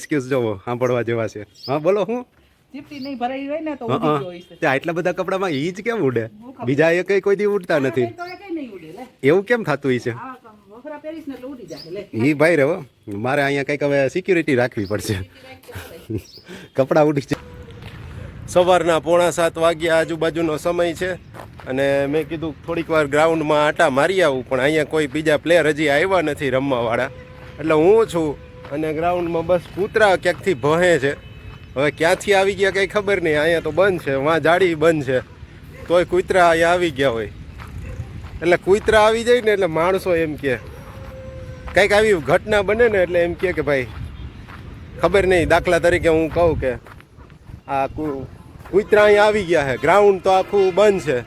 Excuse જોવો સાંભળવા જેવા છે. હા બોલો હું? ચીપટી નહીં ભરાઈ હોય ને તો આટલા બધા કપડામાં ઈ જ કેમ ઉડે? બીજા એ કઈ કોઈ દી ઉડતા નથી. એવું કેમ થતું ઈ છે? ઈ ભાઈ રહો. મારે અહીંયા કંઈક હવે સિક્યુરિટી રાખવી પડશે. કપડાં ઉડી છે સવારના પોણા સાત વાગ્યા આજુબાજુનો સમય છે અને મેં કીધું થોડીક વાર ગ્રાઉન્ડમાં આટા મારી આવું પણ અહીંયા કોઈ બીજા પ્લેયર હજી આવ્યા નથી રમવાવાળા. એટલે હું છું અને ગ્રાઉન્ડમાં બસ કૂતરા ક્યાંકથી ભહે છે? હવે ક્યાંથી આવી ગયા કંઈ ખબર નહીં. અહીંયા તો બંધ છે. વાં જાડી બંધ છે. તોય કૂતરા અહીંયા આવી ગયા હોય. એટલે કૂતરા આવી જાય ને એટલે માણસો એમ કે કંઈક આવી ઘટના બને ને એટલે એમ કહે કે ભાઈ, ખબર નહીં. દાખલા તરીકે હું કહું કે આ કુ- કૂતરા અહીંયા આવી ગયા છે. ગ્રાઉન્ડ તો આખું બંધ છે.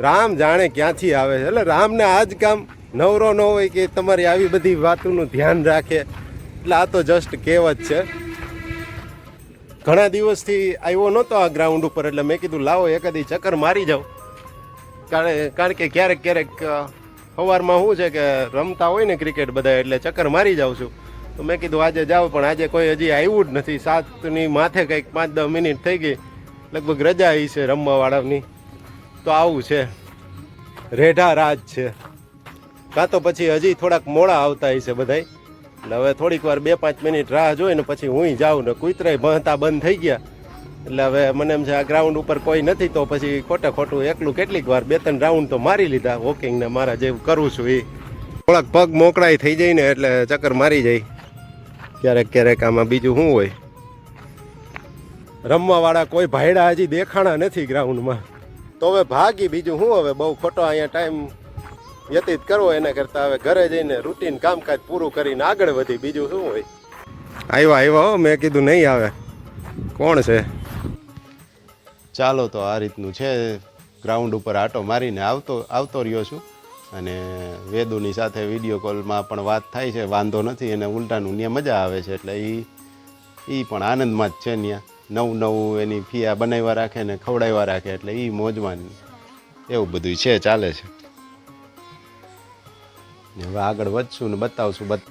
રામ જાણે ક્યાંથી આવે છે. એટલે રામને આજ કામ નવરો ન હોય કે તમારી આવી બધી વાતોનું ધ્યાન રાખે. એટલે આ તો જસ્ટ કહેવત છે. ઘણા દિવસથી આવ્યો નહોતો આ ગ્રાઉન્ડ ઉપર, એટલે મેં કીધું, લાવો એકાદી ચક્કર મારી જાઉં. કારણ કારણ કે ક્યારેક ક્યારેક સવારમાં શું છે કે રમતા હોય ને ક્રિકેટ બધા, એટલે ચક્કર મારી જાઉં છું. તો મેં કીધું, આજે જાઓ પણ આજે કોઈ હજી આવ્યું જ નથી. સાતની માથે કંઈક પાંચ, દસ મિનિટ થઈ ગઈ. લગભગ રજા આવી છે રમવાવાળાની. તો આવું છે. રેઢા રાજ છે. કાં તો પછી હજી થોડાક મોડા આવતા હશે બધાય. એટલે હવે થોડીક વાર બે પાંચ મિનિટ રાહ જોઈ ને પછી હું જાઉં ને કૂતરાય ભણતા બંધ થઈ ગયા. એટલે હવે મને એમ છે આ ગ્રાઉન્ડ ઉપર કોઈ નથી તો પછી ખોટે ખોટું એકલું કેટલીક વાર બે ત્રણ રાઉન્ડ તો મારી લીધા. વોકિંગ ને મારા જેવું કરું છું એ થોડાક પગ મોકળાઈ થઈ જાય ને એટલે ચક્કર મારી જાય. ક્યારેક ક્યારેક આમાં બીજું શું હોય? રમવાવાળા કોઈ ભાઈડા હજી દેખાણા નથી ગ્રાઉન્ડમાં તો હવે ભાગી બીજું શું? હવે બહુ ખોટો અહીંયા ટાઈમ વ્યતીત કરવો એના કરતાં હવે ઘરે જઈને રૂટીન કામકાજ પૂરું કરીને આગળ વધી. બીજું શું હોય? આવ્યા આવ્યા હો મેં કીધું નહીં આવે. કોણ છે? ચાલો તો આ રીતનું છે. ગ્રાઉન્ડ ઉપર આટો મારીને આવતો આવતો રહ્યો છું. અને વેદુની સાથે વીડિયો કોલમાં પણ વાત થાય છે. વાંધો નથી અને ઉલટાનું ત્યાં મજા આવે છે. એટલે એ એ પણ આનંદમાં જ છે ત્યાં નવું નવું એની ફિયા બનાવ્યા રાખે ને ખવડાવ્યા રાખે. એટલે એ મોજમાં એવું બધું છે ચાલે છે. હવે આગળ વધશું ને બતાવશું બત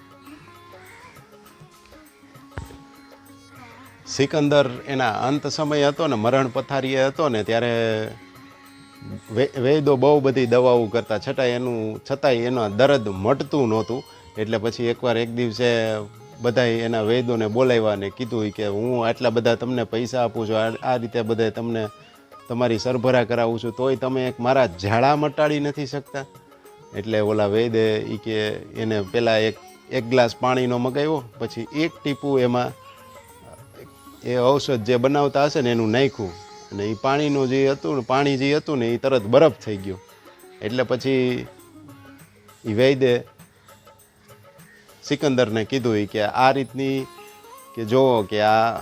સિકંદર એના અંત સમય હતો ને મરણ પથારીએ હતો ને ત્યારે વૈદો બહુ બધી દવાઓ કરતા, છતાંય એનું છતાંય એનો દર્દ મટતું નહોતું. એટલે પછી એકવાર એક દિવસે બધાય એના વૈદોને બોલાવ્યા ને કીધું કે હું આટલા બધા તમને પૈસા આપું છું, આ રીતે બધા તમને તમારી સરભરા કરાવું છું, તોય તમે એક મારા ઝાડા મટાડી નથી શકતા. એટલે ઓલા વૈદે એ કે એને પહેલાં એક એક ગ્લાસ પાણીનો મગાવ્યો, પછી એક ટીપું એમાં એ ઔષધ જે બનાવતા હશે ને એનું નાખ્યું. અને એ પાણીનું જે હતું ને, પાણી જે હતું ને એ તરત બરફ થઈ ગયું. એટલે પછી એ વૈદે સિકંદરને કીધું એ કે આ રીતની કે જુઓ કે આ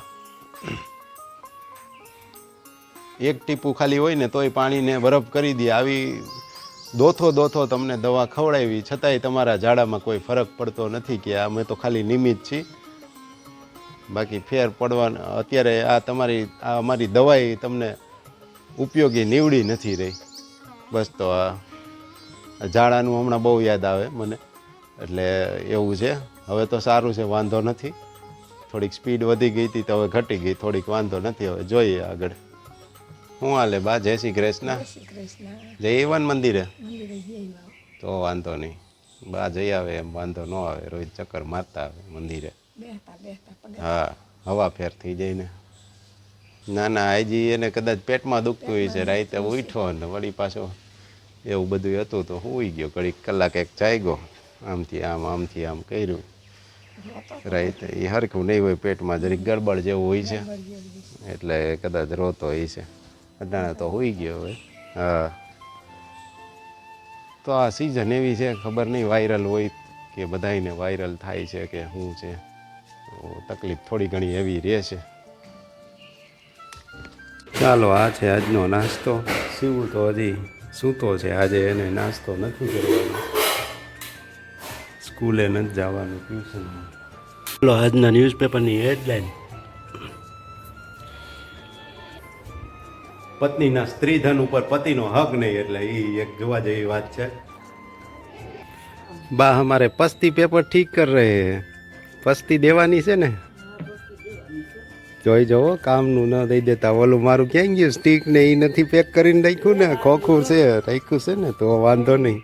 એક ટીપું ખાલી હોય ને, તોય પાણીને બરફ કરી દે. આવી દોથો દોથો તમને દવા ખવડાવી, છતાંય તમારા ઝાડામાં કોઈ ફરક પડતો નથી કે અમે તો ખાલી નિમિત્ત છીએ. બાકી ફેર પડવા અત્યારે આ તમારી, આ અમારી દવાઈ તમને ઉપયોગી નીવડી નથી રહી. બસ તો આ ઝાડાનું હમણાં બહુ યાદ આવે મને, એટલે એવું છે. હવે તો સારું છે, વાંધો નથી. થોડીક સ્પીડ વધી ગઈ હતી તો હવે ઘટી ગઈ, થોડીક વાંધો નથી. હવે જોઈએ આગળ. શું હાલે? બા જય શ્રી કૃષ્ણ. જય એવન મંદિરે? તો વાંધો નહીં. બા જઈ આવે એમ વાંધો ન આવે. રોજ ચક્કર મારતા આવે મંદિરે. હા હવા ફેર થઈ જાય ને. ના ના આજી એને કદાચ પેટમાં દુખતું હોય છે રાતે ઉઠો ને વળી પાછો એવું બધું હતું તો હુઈ ગયો ઘડીક કલાક એક ચાગ્યો આમથી આમ આમથી આમ કર્યું. રાતે એ હરખું નહીં હોય પેટમાં જરીક ગડબડ જેવું હોય છે. એટલે કદાચ રોતો હોય છે. અટાણે તો હોઈ ગયો હવે. હા. તો આ સિઝન એવી છે, ખબર નહીં વાયરલ હોય કે બધાયને વાયરલ થાય છે કે શું છે. તકલીફ થોડી ઘણી એવી રહે છે. ચાલો, આ છે આજનો નાસ્તો. શિવ તો હજી સૂતો છે, આજે એને નાસ્તો નથી કરવાનો. સ્કૂલે નથી જવાનું ટ્યુશનમાં. ચાલો, આજના ન્યૂઝપેપરની હેડલાઇન પત્નીના સ્ત્રીધન ઉપર પતિનો હક નહીં એટલે એ એક જોવા જેવી વાત છે. બા, અમારે પસ્તી પેપર ઠીક કર રહે પસ્તી દેવાની છે ને? જોઈ જવો, કામનું ન દઈ દેતા ઓલું મારું ક્યાં ગયું? સ્ટીક ને એ નથી પેક કરીને રાખ્યું ને? ખોખું છે, રાખ્યું છે ને? તો વાંધો નહીં.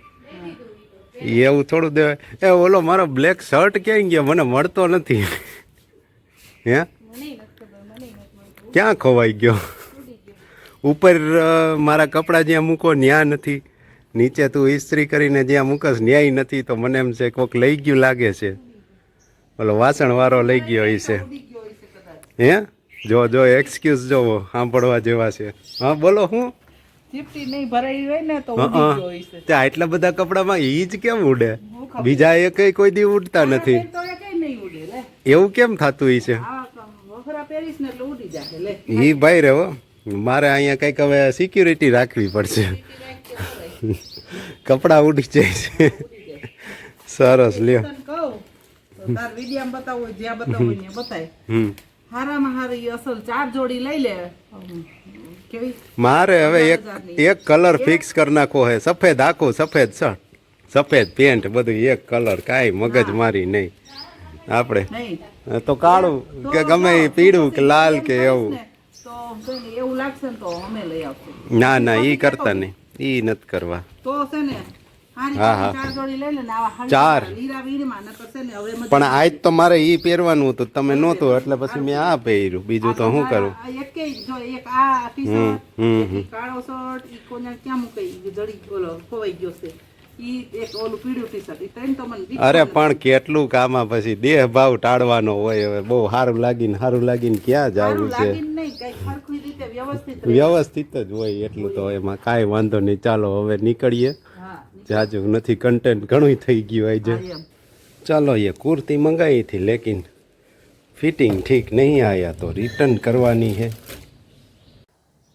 એવું થોડું દેવાય એ ઓલો મારો બ્લેક શર્ટ ક્યાં ગયો? મને મળતો નથી. હે? ક્યાં ખોવાઈ ગયો? ઉપર મારા કપડાં જ્યાં મૂકો ન્યા નથી. નીચે તું ઇસ્ત્રી કરીને જ્યાં મૂકસ ન્યાય નથી. તો મને એમ છે કોક લઈ ગયું લાગે છે. ઓલો વાસણવાળો લઈ ગયો એ છે. હે? જો જો એક્સક્યુઝ જોવો સાંભળવા જેવા છે. હા બોલો હું? એટલા ત્યાં બધા કપડામાં ઈ જ કેમ ઉડે? બીજા એ કોઈ દી ઉડતા નથી. એવું કેમ થતું ઈ છે? ઈ ભાઈ રે હો. મારે અહીંયા કંઈક હવે સિક્યુરિટી રાખવી પડશે. કપડાં ઉડી જાય છે. સરસ લ્યો. મારે હવે એક એક કલર ફિક્સ કરી નાખો હે. સફેદ આખું સફેદ શર્ટ. સફેદ પેન્ટ બધું એક કલર કાંઈ મગજ મારી નહીં. આપણે. તો કાળું કે ગમે પીળું કે લાલ કે એવું. ને ને એવું લાગશે ને તો અમે લઈ આવશું. ના ના ઈ કરતા નહીં. ઈ નથી કરવા. તો છે ને હા, હા. ચાર પણ આજ તો મારે ઈ પહેરવાનું હતું તમે નહોતું એટલે પછી મેં આ પહેર્યું. બીજું તો શું કરું? ટી હમ, હમ, અરે પણ કેટલું કામ પછી દેહ ભાવ ટાળવાનો હોય હવે. બહુ સારું લાગીને સારું લાગીને ક્યાં જવું છે? વ્યવસ્થિત જ હોય એટલું તો એમાં કાંઈ વાંધો નહીં. ચાલો હવે નીકળીએ. જાજુ નથી કન્ટેન્ટ ઘણું થઈ ગયું હોય આજે ચાલો એ કુર્તી મંગાવી હતી લેકિન ફિટિંગ ઠીક નહીં આવ્યા તો રિટર્ન કરવાની છે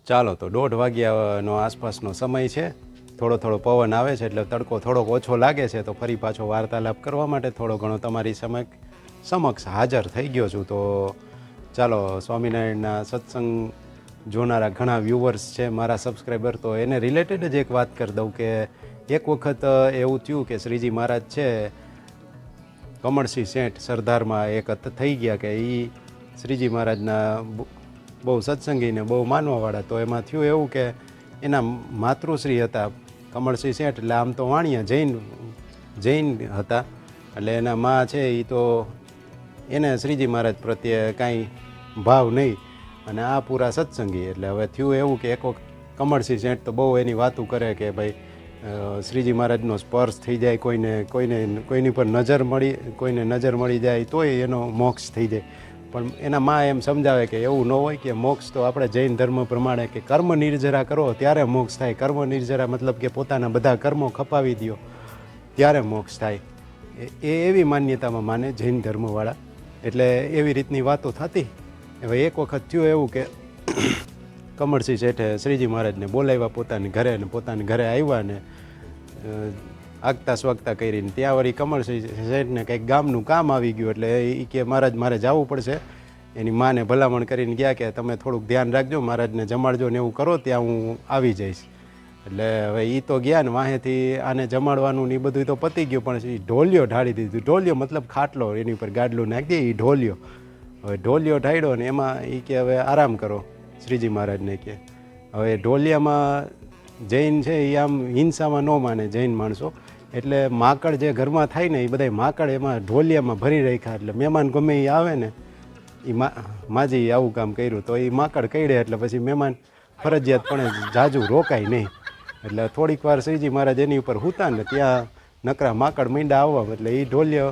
ચાલો તો દોઢ વાગ્યાનો આસપાસનો સમય છે. થોડો થોડો પવન આવે છે એટલે તડકો થોડોક ઓછો લાગે છે, તો ફરી પાછો વાર્તાલાપ કરવા માટે થોડો ઘણો તમારી સમક્ષ સમક્ષ હાજર થઈ ગયો છું. તો ચાલો, સ્વામિનારાયણના સત્સંગ જોનારા ઘણા વ્યૂવર્સ છે, મારા સબસ્ક્રાઈબર તો એને રિલેટેડ જ એક વાત કરી દઉં કે એક વખત એવું થયું કે શ્રીજી મહારાજ છે, કમળસિંહ શેઠ સરદારમાં એક થઈ ગયા કે એ શ્રીજી મહારાજના બહુ સત્સંગીને બહુ માનવાવાળા. તો એમાં થયું એવું કે એના માતૃશ્રી હતા કમળસિંહ શેઠ, એટલે આમ તો વાણિયા, જૈન જૈન હતા. એટલે એના મા છે એ તો એને શ્રીજી મહારાજ પ્રત્યે કાંઈ ભાવ નહીં. અને આ પૂરા સત્સંગી, એટલે હવે થયું એવું કે એક વખત કમળસિંહ શેઠ તો બહુ એની વાતું કરે કે ભાઈ શ્રીજી મહારાજનો સ્પર્શ થઈ જાય, કોઈને કોઈને, કોઈની પર નજર મળી, કોઈને નજર મળી જાય, તોય એનો મોક્ષ થઈ જાય. પણ એના મા એમ સમજાવે કે એવું ન હોય કે મોક્ષ તો આપણે જૈન ધર્મ પ્રમાણે કે કર્મ નિર્જરા કરો, ત્યારે મોક્ષ થાય. કર્મ નિર્જરા મતલબ કે પોતાના બધા કર્મો ખપાવી દો, ત્યારે મોક્ષ થાય. એ- એવી માન્યતામાં માને જૈન ધર્મવાળા. એટલે એવી રીતની વાતો થતી. હવે એક વખત થયું એવું કે કમળસિંહ શેઠે શ્રીજી મહારાજને બોલાવ્યા પોતાની ઘરે અને પોતાની ઘરે આવ્યા ને આગતા સ્વાગતા કરીને. ત્યાં વળી કમળસિંહ શેઠને કંઈક ગામનું કામ આવી ગયું એટલે એ કે, મહારાજ, મારે જવું પડશે. એની માને ભલામણ કરીને ગયા કે, તમે થોડુંક ધ્યાન રાખજો, મહારાજને જમાડજો ને એવું કરો, ત્યાં હું આવી જઈશ. એટલે હવે એ તો ગયા ને વાહેથી આને જમાડવાનું ને એ બધું તો પતી ગયું, પણ એ ઢોલિયો ઢાળી દીધું. ઢોલિયો મતલબ ખાટલો, એની ઉપર ગાડલું નાખી દે એ ઢોલિયો. હવે ઢોલિયો ઢાળ્યો ને એમાં એ કે, હવે આરામ કરો. શ્રીજી મહારાજને કે, હવે ઢોલિયામાં જૈન છે એ આમ હિંસામાં ન માને જૈન માણસો. એટલે માકડ જે ઘરમાં થાય ને એ બધા માકડ એમાં ઢોલિયામાં ભરી રાખ્યા. એટલે મહેમાન ગમે એ આવે ને એ માજી આવું કામ કર્યું તો એ માકડ કઈડે એટલે પછી મહેમાન ફરજિયાતપણે જાજુ રોકાય નહીં. એટલે થોડીક વાર શ્રીજી મહારાજ એની ઉપર હુતા ને ત્યાં નકરા માકડ મીંડા આવવા એટલે એ ઢોલિયો,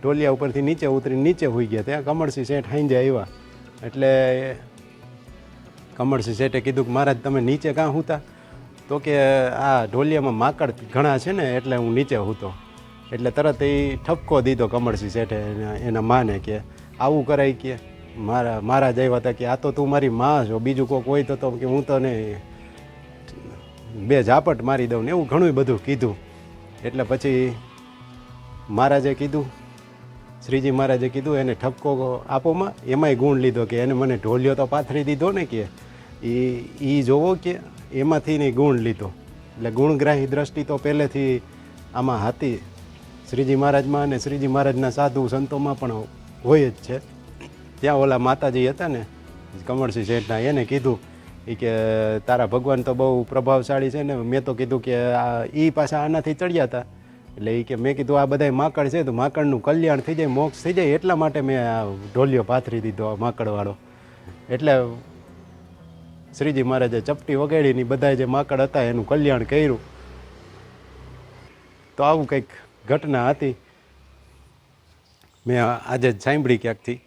ઢોલિયા ઉપરથી નીચે ઉતરીને નીચે હોઈ ગયા. ત્યાં કમળસિંહ શેઠ હાંજે આવ્યા. એટલે કમળસિંહ શેઠે કીધું કે મહારાજ તમે નીચે કાં હુતા? તો કે આ ઢોલિયામાં માકડ ઘણા છે ને, એટલે હું નીચે હૂતો. એટલે તરત એ ઠપકો દીધો કમળસિંહ શેઠે, એના- માને કે, આવું કરાય કે, મારા મહારાજ આવ્યા હતા કે આ તો તું મારી માં છો, બીજું કોઈ કોઈ તો કે હું તને બે ઝાપટ મારી દઉં ને, એવું ઘણું બધું કીધું. એટલે પછી મહારાજે કીધું, શ્રીજી મહારાજે કીધું, એને ઠપકો આપોમાં એમાંય ગુણ લીધો કે એને મને ઢોલિયો તો પાથરી દીધો ને કે એ જોવો કે એમાંથી ને ગુણ લીધો. એટલે ગુણગ્રાહી દ્રષ્ટિ તો પહેલેથી આમાં હતી. શ્રીજી મહારાજમાં અને શ્રીજી મહારાજના સાધુ સંતોમાં પણ હોય જ છે. ત્યાં ઓલા માતાજી હતા ને, કમળસિંહ શેઠના, એને કીધું એ કે, તારા ભગવાન તો બહુ પ્રભાવશાળી છે ને. મેં તો કીધું કે, આ એ પાછા આનાથી ચડ્યા હતા. એટલે એ કે, મેં કીધું, આ બધાય માકડ છે તો માકડનું કલ્યાણ થઈ જાય, મોક્ષ થઈ જાય, એટલા માટે મેં આ ઢોલિયો પાથરી દીધો, આ માકડવાળો. એટલે શ્રીજી મહારાજે ચપટી વગાડીની બધા જે માકડ હતા એનું કલ્યાણ કર્યું. તો આવું કંઈક ઘટના હતી. મેં આજે જ સાંભળી ક્યાંકથી.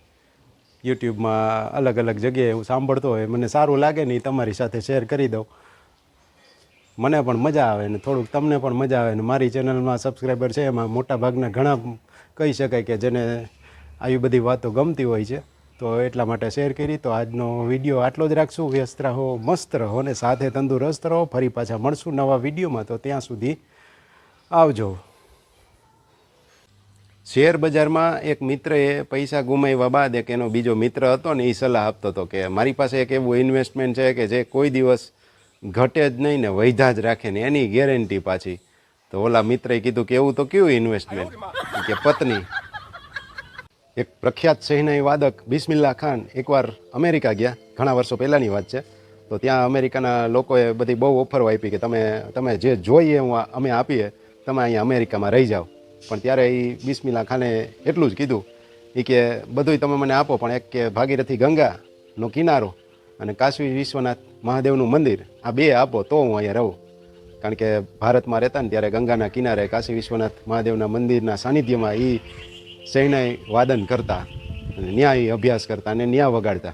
યુટ્યુબમાં અલગ અલગ જગ્યાએ હું સાંભળતો હોય, મને સારું લાગે ને ઈ તમારી સાથે શેર કરી દઉં. મને પણ મજા આવે ને થોડુંક તમને પણ મજા આવે ને મારી ચેનલમાં સબસ્ક્રાઈબર છે એમાં મોટા ભાગના ઘણા કહી શકાય કે જેને આવી બધી વાતો ગમતી હોય છે. તો એટલા માટે શેર કરી. તો આજનો વીડિયો આટલો જ રાખશું. વ્યસ્ત રહો, મસ્ત રહો ને સાથે તંદુરસ્ત રહો. ફરી પાછા મળશું નવા વિડીયોમાં. તો ત્યાં સુધી આવજો. શેર બજારમાં એક મિત્રએ પૈસા ગુમાવ્યા બાદ એક એનો બીજો મિત્ર હતો ને એ સલાહ આપતો હતો કે મારી પાસે એક એવું ઇન્વેસ્ટમેન્ટ છે કે જે કોઈ દિવસ ઘટે જ નહીં ને વૈધા જ રાખે ને એની ગેરંટી પાછી. તો ઓલા મિત્રએ કીધું કે એવું તો કયું ઇન્વેસ્ટમેન્ટ કે પત્ની. એક પ્રખ્યાત શહેનાઈ વાદક બિસ્મિલ્લા ખાન એકવાર અમેરિકા ગયા. ઘણા વર્ષો પહેલાંની વાત છે. તો ત્યાં અમેરિકાના લોકોએ બધી બહુ ઓફરો આપી કે તમે તમે જે જોઈએ હું અમે આપીએ, તમે અહીંયા અમેરિકામાં રહી જાઓ. પણ ત્યારે એ બિસ્મિલ્લા ખાને એટલું જ કીધું. એ કે, બધુંય તમે મને આપો, પણ એક કે ભાગીરથી ગંગાનો કિનારો અને કાશી વિશ્વનાથ મહાદેવનું મંદિર, આ બે આપો તો હું અહીંયા રહું. કારણ કે ભારતમાં રહેતા ને ત્યારે ગંગાના કિનારે કાશી વિશ્વનાથ મહાદેવના મંદિરના સાનિધ્યમાં એ શહેનાઈ વાદન કરતા અને ન્યાય અભ્યાસ કરતા અને ન્યા વગાડતા.